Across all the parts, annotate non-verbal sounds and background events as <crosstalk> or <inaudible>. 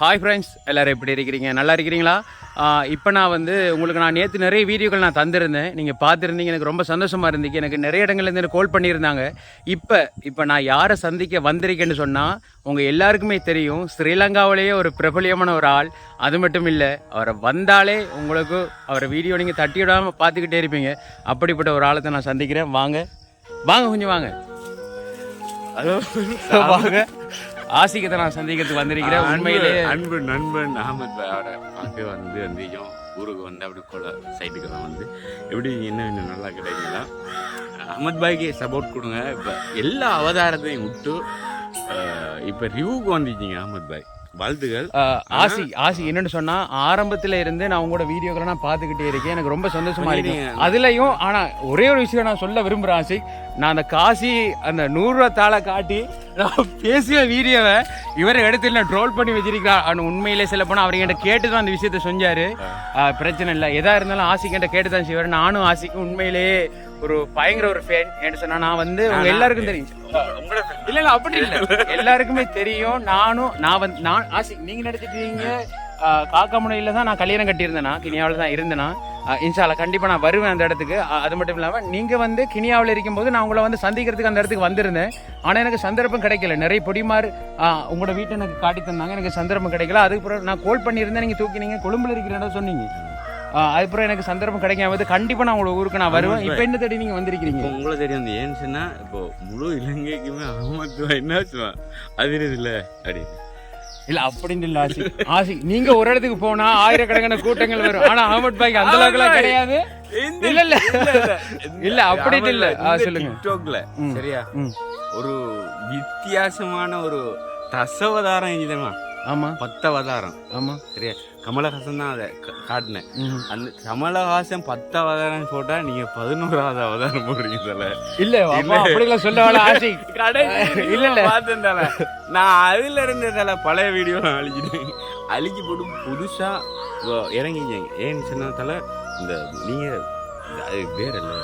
Hi friends எல்லோரும் எப்படி இருக்கிறீங்க? நல்லா இருக்கிறீங்களா? இப்போ நான் வந்து உங்களுக்கு நான் நேற்று நிறைய வீடியோக்கள் நான் தந்திருந்தேன். நீங்கள் பார்த்துருந்தீங்க எனக்கு ரொம்ப சந்தோஷமாக இருந்துச்சு. எனக்கு நிறைய இடங்கள்லேருந்து கால் பண்ணியிருந்தாங்க. இப்போ இப்போ நான் யாரை சந்திக்க வந்திருக்கேன்னு சொன்னால் உங்கள் எல்லாருக்குமே தெரியும். ஸ்ரீலங்காவிலேயே ஒரு பிரபலியமான ஒரு ஆள். அது மட்டும் இல்லை அவரை வந்தாலே உங்களுக்கு அவரை வீடியோ நீங்கள் தட்டி விடாமல் பார்த்துக்கிட்டே இருப்பீங்க. அப்படிப்பட்ட ஒரு ஆளை தான் நான் சந்திக்கிறேன். வாங்க. வாங்க கொஞ்சம் வாங்க. அதோ <laughs> வாங்க. ஆசிக்கத்தை நான் சந்திக்கிறதுக்கு வந்திருக்கிறேன். உண்மையிலேயே அன்பு நண்பன் அகமது பாயோட பார்க்க வந்து வந்திருக்கோம் ஊருக்கு வந்து அப்படி கொள்ள சைட்டுக்கு தான் வந்து. எப்படி என்ன இன்னும் நல்லா கிடைக்குங்களா? அகமது பாய்க்கு சப்போர்ட் கொடுங்க. இப்போ எல்லா அவதாரத்தையும் விட்டு இப்போ ரிவ்யூக்கு வந்துட்டீங்க அகமது பாய். வாழ்த்துகள். ஆசி ஆசி என்னன்னு சொன்னா ஆரம்பத்துல இருந்து நான் உங்களோட வீடியோக்களை நான் பார்த்துக்கிட்டே இருக்கேன். எனக்கு ரொம்ப சந்தோஷமா இருக்கு. அதுலயும் ஆனா ஒரே ஒரு விஷயம் நான் சொல்ல விரும்புறேன் ஆசி. நான் அந்த காசி அந்த நூறு ரூபா தாளை காட்டி நான் பேசிய வீடியோவை இவர் எடுத்து நான் ட்ரோல் பண்ணி வச்சிருக்கிறார் ஆனால் உண்மையிலே சொல்ல போனா அவர் என்கிட்ட கேட்டு தான் அந்த விஷயத்த செஞ்சாரு பிரச்சனை இல்லை. எதா இருந்தாலும் ஆசிக்கு என்கிட்ட கேட்டு தான் செய்வார். நானும் ஆசிக்கும் உண்மையிலேயே ஒரு பயங்கர ஒரு ஃபேன் என்ன சொன்னா நான் வந்து உங்க எல்லாருக்கும் தெரியும். இல்ல இல்ல அப்படி இல்ல. எல்லாருக்குமே தெரியும். நானும் நான் வந்து நான் ஆசி நீங்க நடிச்சிட்டீங்க காக்காமுனையில தான் நான் கல்யாணம் கட்டியிருந்தேனா? கினியாவில் தான் இருந்தேனா? ஆஹ் இன்ஷால்லா கண்டிப்பா நான் வருவேன் அந்த இடத்துக்கு. அது மட்டும் இல்லாம நீங்க வந்து கினியாவில் இருக்கும்போது நான் உங்களை வந்து சந்திக்கிறதுக்கு அந்த இடத்துக்கு வந்திருந்தேன். ஆனா எனக்கு சந்தர்ப்பம் கிடைக்கல. நிறைய பொடிமார் உங்களோட வீட்டை எனக்கு காட்டி தந்தாங்க. எனக்கு சந்தர்ப்பம் கிடைக்கல. அதுக்கப்புறம் நான் கால் பண்ணியிருந்தேன். நீங்க தூக்கினீங்க. கொழும்புல இருக்கிறேன்னா சொன்னீங்க. அதுக்கப்புறம் எனக்கு சந்தர்ப்பம் கிடைக்காம கண்டிப்பா நான் உங்களோட ஊருக்கு நான் வருவேன். இப்போ என்ன தேடி நீங்க வந்திருக்கிறீங்க? உங்களை தெரியும் அந்த ஏன்னு சொன்னா இப்போ முழு இலங்கைக்குமே என்ன சொல்லுவான் அது இல்ல அப்படி இல்ல அப்படின்னு இல்ல ஆசி ஆசி நீங்க ஒரு இடத்துக்கு போனா ஆயிரக்கணக்கான கூட்டங்கள் வரும். ஆனா அகமட் பாய்க்கு அந்த அளவுக்குலாம் கிடையாது. இல்ல இல்ல. இல்ல அப்படின்னு இல்ல. சொல்லுங்க. டிக்டாக்ல. சரியா. ஒரு வித்தியாசமான ஒரு தசவதாரம் இதுமா ஆமா. பத்தவதாரம். ஆமா. சரியா? கமலஹாசன் தான் அதை காட்டினேன். அந்த கமலஹாசன் பத்து அவதாரம் போட்டா நீங்க பதினோராவது அவதாரம் போடுறீங்க தல இல்ல அப்பா அப்படிலாம் சொல்ல ஆசி இல்ல இல்ல. பார்த்தேன் தல. நான் அதுல இருந்த தல பழைய வீடியோ அழிச்சிட்டேன் அழிச்சு போட்டு புதுசா இறங்கிங்க ஏன்னு சொன்ன தல இந்த நீங்க அது பேர் இல்ல.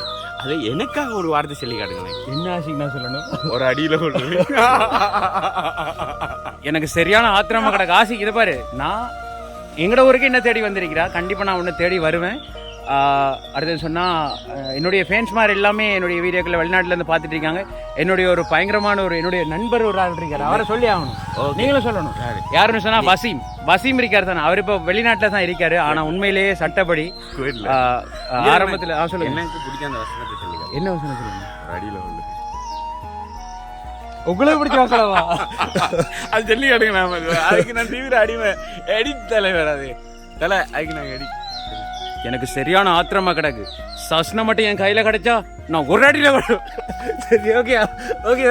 அதை எனக்காக ஒரு வார்த்தை சொல்லி காட்டுங்களேன். என்ன ஆசிக்கு நான் சொல்லணும்? ஒரு அடியில எனக்கு சரியான ஆத்திரமா கிடக்கு. ஆசி இதை பாரு. நான் எங்கட ஊருக்கு என்ன தேடி வந்திருக்கிறா? கண்டிப்பா நான் உன்னை தேடி வருவேன். ஆஹ் அடுத்தது சொன்னா ஆஹ் என்னுடைய ஃபேன்ஸ் மாதிரி எல்லாமே என்னுடைய வீடியோக்களை வெளிநாட்டுல இருந்து பார்த்துட்டு இருக்காங்க. என்னுடைய ஒரு பயங்கரமான ஒரு என்னுடைய நண்பர் ஒரு ஆள் இருக்காரு. அவரை சொல்லி ஆகணும். நீங்களும் சொல்லணும். யாரு? யாருன்னு சொன்னா வசீம். வசீம் இருக்காரு தானே. அவர் இப்போ வெளிநாட்டுல தான் இருக்காரு. ஆனா உண்மையிலேயே சட்டப்படி ஆரம்பத்துல சொல்லுங்க. என்ன வசனம் சொல்லுங்க? உங்களுக்கு பிடிச்ச வசனமா அது சொல்லி காட்டுங்க நாம அதுக்கு நான் தீவிர அடிமை. எடிட் தலைவர் அது. தலை அதுக்கு நான் எடிட் எனக்கு சரியான ஆத்திரமா கிடக்கு. சஸ்ன மட்டும் என் கையில கிடைச்சா நான் ஒரு அடியில விழும். சரி ஓகே ஓகே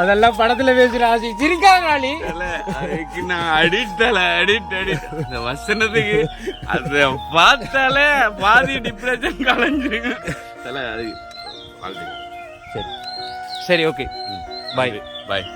அதெல்லாம் படத்துல பேசுற ஆசை. சிரிக்காத நாளி தல, அதுக்கு நான் அடிட் தலை. அடிட் அடிட் இந்த வசனத்துக்கு அதை பார்த்தாலே பாதி டிப்ரெஷன் கலைஞ்சிருங்க தலை அது சரி. சரி ஓகே பாய் பாய்